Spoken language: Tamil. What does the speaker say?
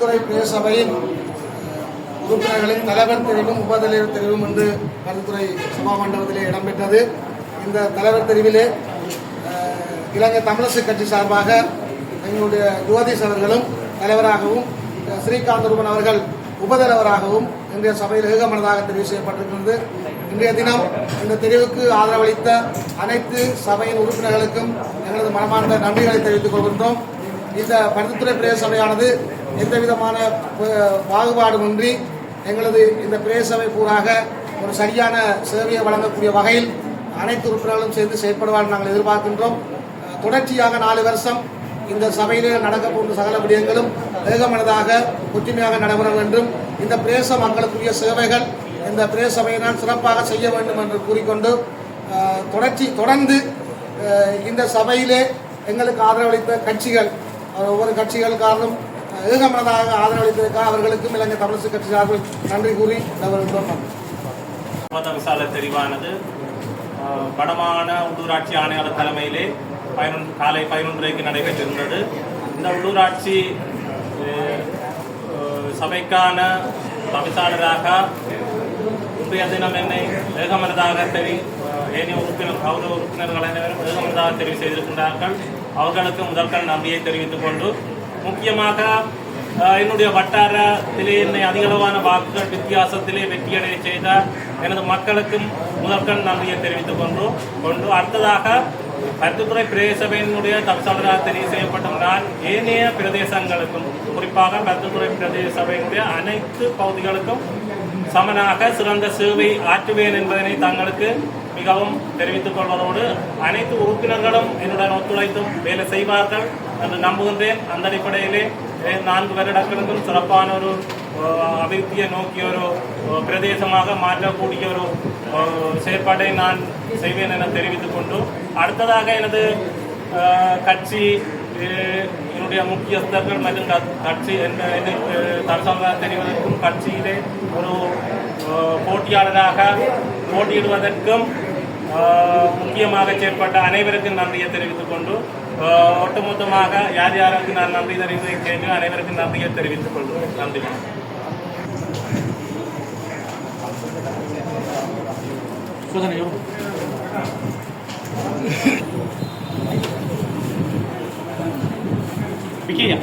துறை பிரதேசபையின் உறுப்பினர்களின் தலைவர் தெரிவும் உபதலைவர் தெரிவும் என்று கருத்துறை சபா மண்டபத்திலே இடம்பெற்றது. இந்த தலைவர் தெரிவிலே இலங்கை தமிழரசு கட்சி சார்பாக எங்களுடைய ஜோதிஷ் அவர்களும் தலைவராகவும் ஸ்ரீகாந்த் ரூபன் அவர்கள் உபதலைவராகவும் இன்றைய சபையில் ஏகமனதாக தெரிவு செய்யப்பட்டிருக்கிறது. இன்றைய தினம் இந்த தெரிவுக்கு ஆதரவளித்த அனைத்து சபையின் உறுப்பினர்களுக்கும் எங்களது மனமார்ந்த நன்றிகளை தெரிவித்துக் கொள்கின்றோம். இந்த பருத்தித்துறை பிரதேச சபையானது எந்த விதமான பாகுபாடுமின்றி எங்களது இந்த பிரதேச சபை பூராக ஒரு சரியான சேவையை வழங்கக்கூடிய வகையில் அனைத்து உறுப்பினர்களும் சேர்ந்து செயற்படுவார் நாங்கள் எதிர்பார்க்கின்றோம். தொடர்ச்சியாக நாலு வருஷம் இந்த சபையிலே நடக்க போன்ற சகல விடயங்களும் வேகமனதாக ஒற்றுமையாக நடைபெற வேண்டும் இந்த பிரதேச மக்களுக்குரிய சேவைகள் இந்த பிரதேச சபையினால் சிறப்பாக செய்ய வேண்டும் என்று கூறிக்கொண்டு தொடர்ச்சி தொடர்ந்து இந்த சபையிலே எங்களுக்கு ஆதரவளித்த கட்சிகள் ஒவ்வொரு கட்சிகளுக்காரும் அஹ், ஏகமனதாக ஆதரவளித்ததற்காக அவர்களுக்கும் இலங்கை தமிழரசு கட்சி சார்பில் நன்றி கூறி நன்றி மத விசால தெரிவானது. வடமான உள்ளூராட்சி ஆணையாளர் தலைமையிலே பதினொன்று காலை பதினொன்றரைக்கு நடைபெற்றிருந்தது. இந்த உள்ளூராட்சி சபைக்கான தவிசாளராக இன்றைய தினம் என்னை ஏகமனதாக தெரி ஏனைய உறுப்பினர் கௌரவ உறுப்பினர்கள் அனைவரும் ஏகமனதாக தெரிவு செய்திருக்கின்றார்கள். அவர்களுக்கு முதற்கண் நன்றியை தெரிவித்துக் கொண்டு முக்கியமாக என்னுடைய வட்டாரத்திலே என்னை அதிகளவான வாக்குகள் வித்தியாசத்திலே வெற்றியடைய செய்த எனது மக்களுக்கும் முதற்கண் நன்றியை தெரிவித்துக் கொண்டு கொண்டு அடுத்ததாக பருத்தித்துறை பிரதேசபையினுடைய தவிசாளராக தெரிவு செய்யப்பட்ட நான் ஏனைய பிரதேசங்களுக்கும் குறிப்பாக பருத்தித்துறை பிரதேச சபையினுடைய அனைத்து பகுதிகளுக்கும் சமனாக சிறந்த சேவை ஆற்றுவேன் என்பதனை தங்களுக்கு மிகவும் தெரிவித்துக் கொள்வதோடு அனைத்து உறுப்பினர்களும் என்னுடன் ஒத்துழைத்தும் வேலை செய்வார்கள் என்று நம்புகின்றேன். அந்த அடிப்படையிலே நான்கு வருடங்களுக்கும் சிறப்பான ஒரு அபிவிருத்தியை நோக்கிய ஒரு பிரதேசமாக மாற்றக்கூடிய ஒரு செயற்பாட்டை நான் செய்வேன் என தெரிவித்துக் கொண்டு அடுத்ததாக எனது கட்சி என்னுடைய முக்கியஸ்தர்கள் மற்றும் கட்சி என்ன என்னை தரசாக தெரிவதற்கும் கட்சியிலே ஒரு போட்டியாளராக போட்டியிடுவதற்கும் முக்கியமாக செயற்பட்ட அனைவருக்கும் நன்றியை தெரிவித்துக் கொண்டு ஒட்டுமொத்தமாக யார் யாருக்கு நான் நன்றி தெரிவித்து அனைவருக்கும் நன்றியை தெரிவித்துக் கொள்கிறேன். நன்றி. விக்கியா?